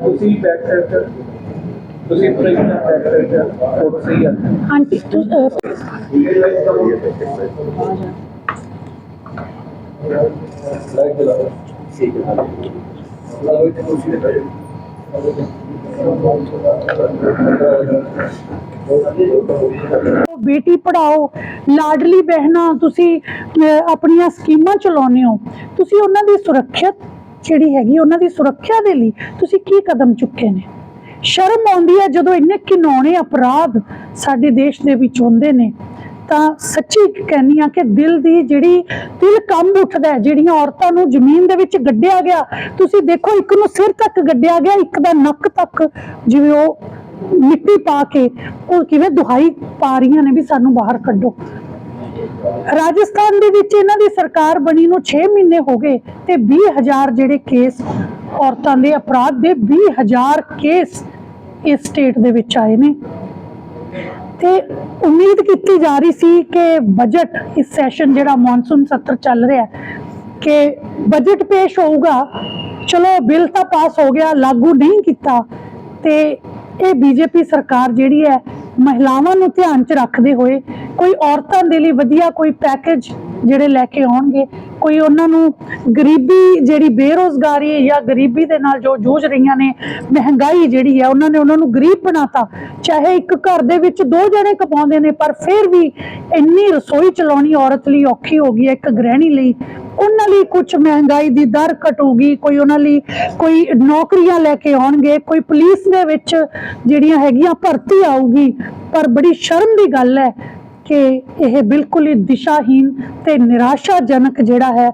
ਤੁਸੀਂ back side ਤੇ ਤੁਸੀਂ ਪੂਰੇ ਬੈਕ ਸਾਈਡ ਤੇ ਫੋਟੋ ਸਹੀ ਆ। ਆਂਟੀ ਤੁ- ਅਹ, ਬੇਟੀ ਪੜਾਓ ਲਾਡਲੀ ਬਹਿਣਾ, ਤੁਸੀਂ ਆਪਣੀਆਂ ਸਕੀਮਾਂ ਚਲਾਉਂਦੇ ਹੋ, ਤੁਸੀਂ ਉਹਨਾਂ ਦੀ ਸੁਰੱਖਿਆ ਜਿਹੜੀ ਹੈਗੀ, ਉਹਨਾਂ ਦੀ ਸੁਰੱਖਿਆ ਦੇ ਲਈ ਤੁਸੀਂ ਕੀ ਕਦਮ ਚੁੱਕੇ ਨੇ? ਸ਼ਰਮ ਆਉਂਦੀ ਹੈ ਜਦੋਂ ਇੰਨੇ ਘਿਨੌਣੇ ਅਪਰਾਧ ਸਾਡੇ ਦੇਸ਼ ਦੇ ਵਿੱਚ ਹੁੰਦੇ ਨੇ। ਤਾਂ ਸੱਚੀ ਕਹਿੰਦੀ ਆ ਕਿ ਦਿਲ ਦੀ ਜਿਹੜੀ, ਦਿਲ ਕੰਬ ਉੱਠਦਾ ਹੈ, ਜਿਹੜੀਆਂ ਔਰਤਾਂ ਨੂੰ ਜ਼ਮੀਨ ਦੇ ਵਿੱਚ ਗੱਡਿਆ ਗਿਆ, ਤੁਸੀਂ ਦੇਖੋ ਇੱਕ ਨੂੰ ਸਿਰ ਤੱਕ ਗੱਡਿਆ ਗਿਆ, ਇੱਕ ਦਾ ਨੱਕ ਤੱਕ, ਜਿਵੇਂ ਉਹ ਮਿੱਟੀ ਪਾ ਕੇ, ਉਹ ਕਿਵੇਂ ਦੁਹਾਈ ਪਾ ਰਹੀਆਂ ਨੇ ਵੀ ਸਾਨੂੰ ਬਾਹਰ ਕੱਢੋ। ਰਾਜਸਥਾਨ ਦੇ ਵਿੱਚ ਇਹਨਾਂ ਦੀ ਸਰਕਾਰ ਬਣੀ ਨੂੰ 6 ਮਹੀਨੇ ਹੋ ਗਏ ਤੇ 20000 ਜਿਹੜੇ ਕੇਸ ਔਰਤਾਂ ਦੇ ਅਪਰਾਧ ਦੇ 20000 ਕੇਸ ਇਸ ਸਟੇਟ ਦੇ ਵਿੱਚ ਆਏ ਨੇ। ਤੇ ਉਮੀਦ ਕੀਤੀ ਜਾ ਰਹੀ ਸੀ ਕਿ ਬਜਟ ਇਸ ਸੈਸ਼ਨ ਜਿਹੜਾ ਮੌਨਸੂਨ ਸੱਤਰ ਚੱਲ ਰਿਹਾ ਕਿ ਬਜਟ ਪੇਸ਼ ਹੋਊਗਾ। ਚਲੋ ਬਿੱਲ ਤਾਂ ਪਾਸ ਹੋ ਗਿਆ, ਲਾਗੂ ਨਹੀਂ ਕੀਤਾ। ਤੇ ਇਹ ਬੀਜੇਪੀ ਸਰਕਾਰ ਜਿਹੜੀ ਹੈ, ਮਹਿਲਾਵਾਂ ਨੂੰ ਧਿਆਨ 'ਚ ਰੱਖਦੇ ਹੋਏ ਕੋਈ ਔਰਤਾਂ ਦੇ ਲਈ ਵਧੀਆ ਕੋਈ ਪੈਕੇਜ ਜਿਹੜੇ ਲੈ ਕੇ ਆਉਣਗੇ ਕੋਈ ਉਹਨਾਂ ਨੂੰ ਗਰੀਬੀ ਜਿਹੜੀ ਬੇਰੋਜ਼ਗਾਰੀ ਜਾਂ ਗਰੀਬੀ ਦੇ ਨਾਲ ਜੋ ਜੂਝ ਰਹੀਆਂ ਨੇ, ਮਹਿੰਗਾਈ ਜਿਹੜੀ ਹੈ, ਉਹਨਾਂ ਨੇ ਉਹਨਾਂ ਨੂੰ ਗਰੀਬ ਬਣਾਤਾ। ਚਾਹੇ ਇੱਕ ਘਰ ਦੇ ਵਿੱਚ ਦੋ ਜਣੇ ਕਮਾਉਂਦੇ ਨੇ, ਪਰ ਫਿਰ ਵੀ ਇੰਨੀ ਰਸੋਈ ਚਲਾਉਣੀ ਔਰਤ ਲਈ ਔਖੀ ਹੋ ਗਈ ਹੈ, ਇੱਕ ਗ੍ਰਹਿਣੀ ਲਈ। ਉਹਨਾਂ ਲਈ ਕੁਝ ਮਹਿੰਗਾਈ ਦੀ ਦਰ ਘਟੂਗੀ, ਕੋਈ ਉਹਨਾਂ ਲਈ ਕੋਈ ਨੌਕਰੀਆਂ ਲੈ ਕੇ ਆਉਣਗੇ, ਕੋਈ ਪੁਲਿਸ ਦੇ ਵਿੱਚ ਜਿਹੜੀਆਂ ਹੈਗੀਆਂ ਭਰਤੀ ਆਊਗੀ। ਪਰ ਬੜੀ ਸ਼ਰਮ ਦੀ ਗੱਲ ਹੈ ਕਿ ਇਹ ਬਿਲਕੁਲ ਹੀ ਦਿਸ਼ਾਹੀਨ ਤੇ ਨਿਰਾਸ਼ਾਜਨਕ ਜਿਹੜਾ ਹੈ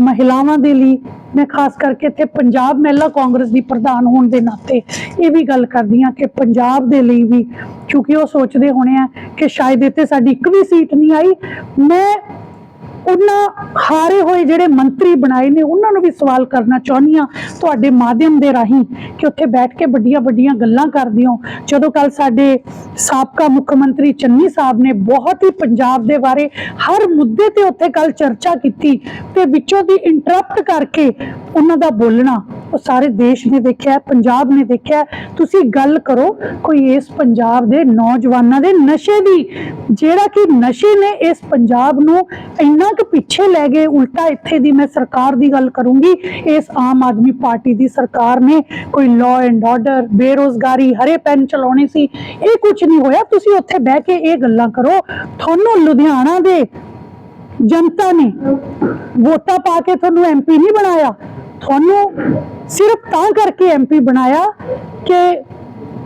ਮਹਿਲਾਵਾਂ ਦੇ ਲਈ, ਮੈਂ ਖਾਸ ਕਰਕੇ ਇੱਥੇ ਪੰਜਾਬ ਮਹਿਲਾ ਕਾਂਗਰਸ ਦੀ ਪ੍ਰਧਾਨ ਹੋਣ ਦੇ ਨਾਤੇ ਇਹ ਵੀ ਗੱਲ ਕਰਦੀ ਹਾਂ ਕਿ ਪੰਜਾਬ ਦੇ ਲਈ ਵੀ, ਕਿਉਂਕਿ ਉਹ ਸੋਚਦੇ ਹੋਣੇ ਆ ਕਿ ਸ਼ਾਇਦ ਇੱਥੇ ਸਾਡੀ ਇੱਕ ਵੀ ਸੀਟ ਨਹੀਂ ਆਈ, ਮੈਂ ਉਹਨਾਂ ਹਾਰੇ ਹੋਏ ਜਿਹੜੇ ਮੰਤਰੀ ਬਣਾਏ ਨੇ, ਉਹਨਾਂ ਨੂੰ ਵੀ ਸਵਾਲ ਕਰਨਾ ਚਾਹੁੰਦੀ ਆ ਤੁਹਾਡੇ ਮਾਧਿਅਮ ਦੇ ਰਾਹੀਂ ਕਿ ਉੱਥੇ ਬੈਠ ਕੇ ਵੱਡੀਆਂ ਵੱਡੀਆਂ ਗੱਲਾਂ ਕਰਦੇ ਹੋ। ਜਦੋਂ ਕੱਲ ਸਾਡੇ ਸਾਬਕਾ ਮੁੱਖ ਮੰਤਰੀ ਚੰਨੀ ਸਾਹਿਬ ਨੇ ਬਹੁਤ ਹੀ ਪੰਜਾਬ ਦੇ ਬਾਰੇ ਹਰ ਮੁੱਦੇ ਤੇ ਉੱਥੇ ਕੱਲ ਚਰਚਾ ਕੀਤੀ ਤੇ ਵਿੱਚੋਂ ਦੀ ਇੰਟਰਪਟ ਕਰਕੇ ਉਹਨਾਂ ਦਾ ਬੋਲਣਾ, ਉਹ ਸਾਰੇ ਦੇਸ਼ ਨੇ ਦੇਖਿਆ, ਪੰਜਾਬ ਨੇ ਦੇਖਿਆ। ਤੁਸੀਂ ਗੱਲ ਕਰੋ, ਕੋਈ ਇਸ ਪੰਜਾਬ ਦੇ ਨੌਜਵਾਨਾਂ ਦੇ ਨਸ਼ੇ ਦੀ ਜਿਹੜਾ ਕਿ ਨਸ਼ੇ ਨੇ ਇਸ ਪੰਜਾਬ ਨੂੰ ਇੰਨਾ ਕੁ ਪਿੱਛੇ ਲੈ ਗਏ, ਉਲਟਾ ਇੱਥੇ ਦੀ ਮੈਂ ਸਰਕਾਰ ਦੀ ਗੱਲ ਕਰੂੰਗੀ, ਇਸ ਆਮ ਆਦਮੀ ਪਾਰਟੀ ਦੀ ਸਰਕਾਰ ਨੇ ਕੋਈ ਲਾਅ ਐਂਡ ਆਰਡਰ ਬੇਰੋਜ਼ਗਾਰੀ, ਹਰੇ ਪੈਨ ਚਲਾਉਣੇ ਸੀ, ਇਹ ਕੁਝ ਨਹੀਂ ਹੋਇਆ। ਤੁਸੀਂ ਉੱਥੇ ਬਹਿ ਕੇ ਇਹ ਗੱਲਾਂ ਕਰੋ। ਤੁਹਾਨੂੰ ਲੁਧਿਆਣਾ ਦੇ ਜਨਤਾ ਨੇ ਵੋਟਾਂ ਪਾ ਕੇ ਤੁਹਾਨੂੰ ਐਮਪੀ ਨਹੀਂ ਬਣਾਇਆ। ਤੁਹਾਨੂੰ ਸਿਰਫ ਤਾਂ ਕਰਕੇ ਐਮਪੀ ਬਣਾਇਆ ਕਿ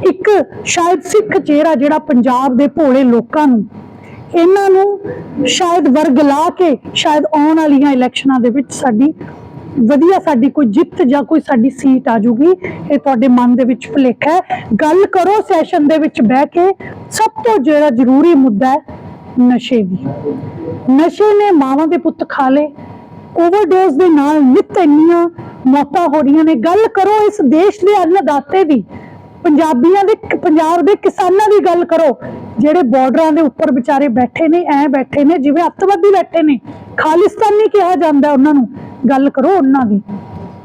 ਇੱਕ ਸ਼ਾਇਦ ਸਿੱਖ ਚਿਹਰਾ ਜਿਹੜਾ ਪੰਜਾਬ ਦੇ ਭੋਲੇ ਲੋਕਾਂ ਨੂੰ, ਇਹਨਾਂ ਨੂੰ ਸ਼ਾਇਦ ਵਰਗਲਾ ਕੇ ਸ਼ਾਇਦ ਆਉਣ ਵਾਲੀਆਂ ਇਲੈਕਸ਼ਨਾਂ ਦੇ ਵਿੱਚ ਸਾਡੀ ਵਧੀਆ ਸਾਡੀ ਕੋਈ ਜਿੱਤ ਜਾਂ ਕੋਈ ਸਾਡੀ ਸੀਟ ਆ ਜੂਗੀ ਇਹ ਤੁਹਾਡੇ ਮਨ ਦੇ ਵਿੱਚ ਭੁਲੇਖਾ ਹੈ। ਗੱਲ ਕਰੋ ਸੈਸ਼ਨ ਦੇ ਵਿੱਚ ਬਹਿ ਕੇ, ਸਭ ਤੋਂ ਜਿਹੜਾ ਜ਼ਰੂਰੀ ਮੁੱਦਾ ਹੈ ਨਸ਼ੇ ਦੀ। ਨਸ਼ੇ ਨੇ ਮਾਵਾਂ ਦੇ ਪੁੱਤ ਖਾ ਲਏ, ਓਵਰਡੋਜ਼ ਦੇ ਨਾਲ ਨਿਤ ਇੰਨੀਆਂ ਮੌਤਾਂ ਹੋ ਰਹੀਆਂ ਨੇ। ਗੱਲ ਕਰੋ ਇਸ ਦੇਸ਼ ਦੇ ਅੰਨਦਾਤੇ ਦੀ ਪੰਜਾਬੀਆਂ ਦੇ ਪੰਜਾਬ ਦੇ ਕਿਸਾਨਾਂ ਦੀ ਗੱਲ ਕਰੋ, ਜਿਹੜੇ ਬਾਰਡਰਾਂ ਦੇ ਉੱਪਰ ਵਿਚਾਰੇ ਬੈਠੇ ਨੇ, ਐ ਬੈਠੇ ਨੇ, ਜਿਵੇਂ ਅੱਤਵਾਦੀ ਬੈਠੇ ਨੇ, ਖਾਲਿਸਤਾਨੀ ਕਿਹਾ ਜਾਂਦਾ ਉਹਨਾਂ ਨੂੰ। ਗੱਲ ਕਰੋ ਉਹਨਾਂ ਦੀ।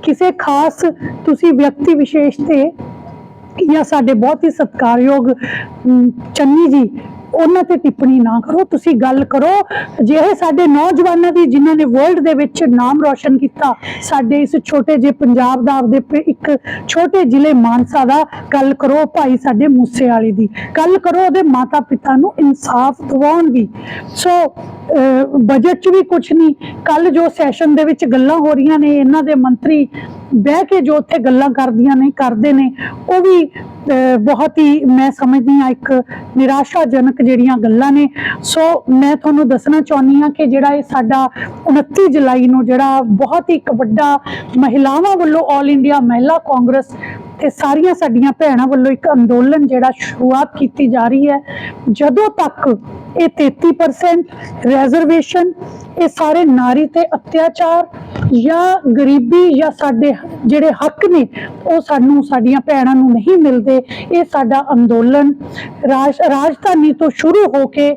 ਕਿਸੇ ਖਾਸ ਤੁਸੀਂ ਵਿਅਕਤੀ ਵਿਸ਼ੇਸ਼ ਤੇ ਜਾਂ ਸਾਡੇ ਬਹੁਤ ਹੀ ਸਤਿਕਾਰਯੋਗ ਚੰਨੀ ਜੀ ਉਹਨਾਂ ਤੇ ਟਿੱਪਣੀ ਨਾ ਕਰੋ। ਤੁਸੀਂ ਗੱਲ ਕਰੋ। ਜਿਹੇ ਸਾਡੇ ਨੌਜਵਾਨਾਂ ਦੀ ਜਿਨ੍ਹਾਂ ਨੇ ਵਰਲਡ ਦੇ ਵਿੱਚ ਨਾਮ ਰੌਸ਼ਨ ਕੀਤਾ, ਸਾਡੇ ਇਸ ਛੋਟੇ ਜਿਹੇ ਪੰਜਾਬ ਦਾ ਆਪਦੇ ਇੱਕ ਛੋਟੇ ਜ਼ਿਲ੍ਹੇ ਮਾਨਸਾ ਦਾ ਗੱਲ ਕਰੋ ਭਾਈ ਸਾਡੇ ਮੂਸੇ ਵਾਲੀ ਦੀ। ਗੱਲ ਕਰੋ ਉਹਦੇ ਮਾਤਾ ਪਿਤਾ ਨੂੰ ਇਨਸਾਫ ਦਿਵਾਉਣ ਦੀ। ਸੋ ਬਜਟ 'ਚ ਵੀ ਕੁਝ ਨਹੀਂ। ਕੱਲ ਜੋ ਸੈਸ਼ਨ ਦੇ ਵਿੱਚ ਗੱਲਾਂ ਹੋ ਰਹੀਆਂ ਨੇ, ਇਹਨਾਂ ਦੇ ਮੰਤਰੀ ਬਹਿ ਕੇ ਜੋ ਉੱਥੇ ਗੱਲਾਂ ਕਰਦੀਆਂ ਨੇ ਕਰਦੇ ਨੇ ਉਹ ਵੀ ਅਹ, ਬਹੁਤ ਹੀ ਮੈਂ ਸਮਝਦੀ ਹਾਂ ਇੱਕ ਨਿਰਾਸ਼ਾਜਨਕ ਜਿਹੜੀਆਂ ਗੱਲਾਂ ਨੇ। ਸੋ ਮੈਂ ਤੁਹਾਨੂੰ ਦੱਸਣਾ ਚਾਹੁੰਦੀ ਹਾਂ ਕਿ ਜਿਹੜਾ ਇਹ ਸਾਡਾ 29 ਜੁਲਾਈ ਨੂੰ ਜਿਹੜਾ ਬਹੁਤ ਹੀ ਇੱਕ ਵੱਡਾ ਮਹਿਲਾਵਾਂ ਵੱਲੋਂ ਆਲ ਇੰਡੀਆ ਮਹਿਲਾ ਕਾਂਗਰਸ ਤੇ ਸਾਰੀਆਂ ਸਾਡੀਆਂ ਭੈਣਾਂ ਵੱਲੋਂ ਇੱਕ ਅੰਦੋਲਨ ਜਿਹੜਾ ਸ਼ੁਰੂਆਤ ਕੀਤੀ ਜਾ ਰਹੀ ਹੈ। ਜਦੋਂ ਤੱਕ ਇਹ 33% ਰਿਜ਼ਰਵੇਸ਼ਨ ਇਹ ਸਾਰੇ ਨਾਰੀ ਤੇ ਅਤਿਆਚਾਰ ਜਾਂ ਗਰੀਬੀ ਜਾਂ ਸਾਡੇ ਜਿਹੜੇ ਹੱਕ ਨੇ, ਉਹ ਸਾਨੂੰ, ਸਾਡੀਆਂ ਭੈਣਾਂ ਨੂੰ ਨਹੀਂ ਮਿਲਦੇ। ਇਹ ਸਾਡਾ ਅੰਦੋਲਨ ਰਾਜ, ਰਾਜਧਾਨੀ ਤੋਂ ਸ਼ੁਰੂ ਹੋ ਕੇ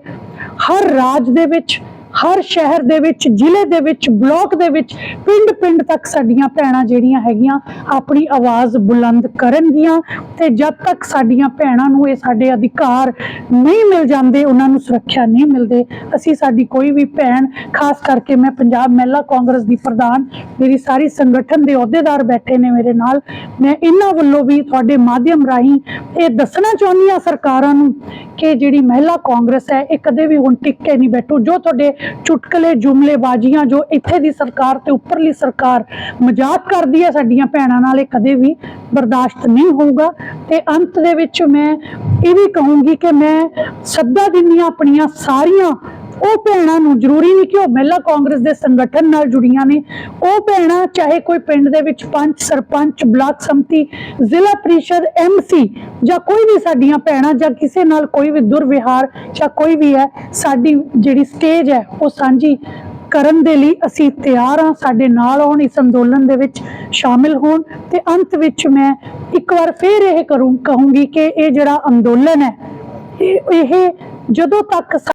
ਹਰ ਰਾਜ ਦੇ ਵਿੱਚ ਹਰ ਸ਼ਹਿਰ ਦੇ ਵਿੱਚ, ਜ਼ਿਲ੍ਹੇ ਦੇ ਵਿੱਚ, ਬਲਾਕ ਦੇ ਵਿੱਚ ਪਿੰਡ ਪਿੰਡ ਤੱਕ ਸਾਡੀਆਂ ਭੈਣਾਂ ਜਿਹੜੀਆਂ ਹੈਗੀਆਂ ਆਪਣੀ ਆਵਾਜ਼ ਬੁਲੰਦ ਕਰਨਗੀਆਂ ਤੇ ਜਦ ਤੱਕ ਸਾਡੀਆਂ ਭੈਣਾਂ ਨੂੰ ਇਹ ਸਾਡੇ ਅਧਿਕਾਰ ਨਹੀਂ ਮਿਲ ਜਾਂਦੇ, ਉਹਨਾਂ ਨੂੰ ਸੁਰੱਖਿਆ ਨਹੀਂ ਮਿਲਦੇ, ਅਸੀਂ ਸਾਡੀ ਕੋਈ ਵੀ ਭੈਣ, ਖਾਸ ਕਰਕੇ ਮੈਂ ਪੰਜਾਬ ਮਹਿਲਾ ਕਾਂਗਰਸ ਦੀ ਪ੍ਰਧਾਨ, ਮੇਰੀ ਸਾਰੀ ਸੰਗਠਨ ਦੇ ਅਹੁਦੇਦਾਰ ਬੈਠੇ ਨੇ ਮੇਰੇ ਨਾਲ, ਮੈਂ ਇਹਨਾਂ ਵੱਲੋਂ ਵੀ ਤੁਹਾਡੇ ਮਾਧਿਅਮ ਰਾਹੀਂ ਇਹ ਦੱਸਣਾ ਚਾਹੁੰਦੀ ਹਾਂ ਸਰਕਾਰਾਂ ਨੂੰ ਕਿ ਜਿਹੜੀ ਮਹਿਲਾ ਕਾਂਗਰਸ ਹੈ, ਇਹ ਕਦੇ ਵੀ ਹੁਣ ਟਿਕ ਕੇ ਨਹੀਂ ਬੈਠੂ, ਜੋ ਤੁਹਾਡੇ ਚੁਟਕਲੇ, ਜੁਮਲੇਬਾਜ਼ੀਆਂ ਜੋ ਇੱਥੇ ਦੀ ਸਰਕਾਰ ਤੇ ਉੱਪਰਲੀ ਸਰਕਾਰ ਮਜ਼ਾਕ ਕਰਦੀ ਹੈ ਸਾਡੀਆਂ ਭੈਣਾਂ ਨਾਲ, ਇਹ ਕਦੇ ਵੀ ਬਰਦਾਸ਼ਤ ਨਹੀਂ ਹੋਊਗਾ। ਤੇ ਅੰਤ ਦੇ ਵਿੱਚ ਮੈਂ ਇਹ ਵੀ ਕਹੂੰਗੀ ਕਿ ਮੈਂ ਸੱਦਾ ਦਿੰਦੀ ਆਪਣੀਆਂ ਸਾਰੀਆਂ ਉਹ ਭੈਣਾਂ ਨੂੰ ਜ਼ਰੂਰੀ ਨਹੀਂ ਕਿ ਉਹ ਮਹਿਲਾ ਕਾਂਗਰਸ ਦੇ ਸੰਗਠਨ ਨਾਲ ਜੁੜੀਆਂ ਨੇ। ਉਹ ਭੈਣਾਂ ਚਾਹੇ ਕੋਈ ਪਿੰਡ ਦੇ ਵਿੱਚ ਪੰਚ, ਸਰਪੰਚ, ਬਲਾਕ ਸੰਮਤੀ, ਜ਼ਿਲ੍ਹਾ ਪ੍ਰੀਸ਼ਦ ਐਮਸੀ ਜਾਂ ਕੋਈ ਵੀ ਸਾਡੀਆਂ ਭੈਣਾਂ ਜਾਂ ਕਿਸੇ ਨਾਲ ਕੋਈ ਵੀ ਦੁਰਵਿਹਾਰ ਜਾਂ ਕੋਈ ਵੀ ਹੈ, ਸਾਡੀ ਜਿਹੜੀ ਸਟੇਜ ਹੈ, ਉਹ ਸਾਂਝੀ ਕਰਨ ਦੇ ਲਈ ਅਸੀਂ ਤਿਆਰ ਹਾਂ। ਸਾਡੇ ਨਾਲ ਆਉਣ ਇਸ ਅੰਦੋਲਨ ਦੇ ਵਿੱਚ ਸ਼ਾਮਿਲ ਹੋਣ ਤੇ ਅੰਤ ਵਿੱਚ ਮੈਂ ਇੱਕ ਵਾਰ ਫੇਰ ਇਹ ਕਰੂੰ, ਕਹੂੰਗੀ ਕਿ ਇਹ ਜਿਹੜਾ ਅੰਦੋਲਨ ਹੈ, ਇਹ ਇਹ ਜਦੋਂ ਤੱਕ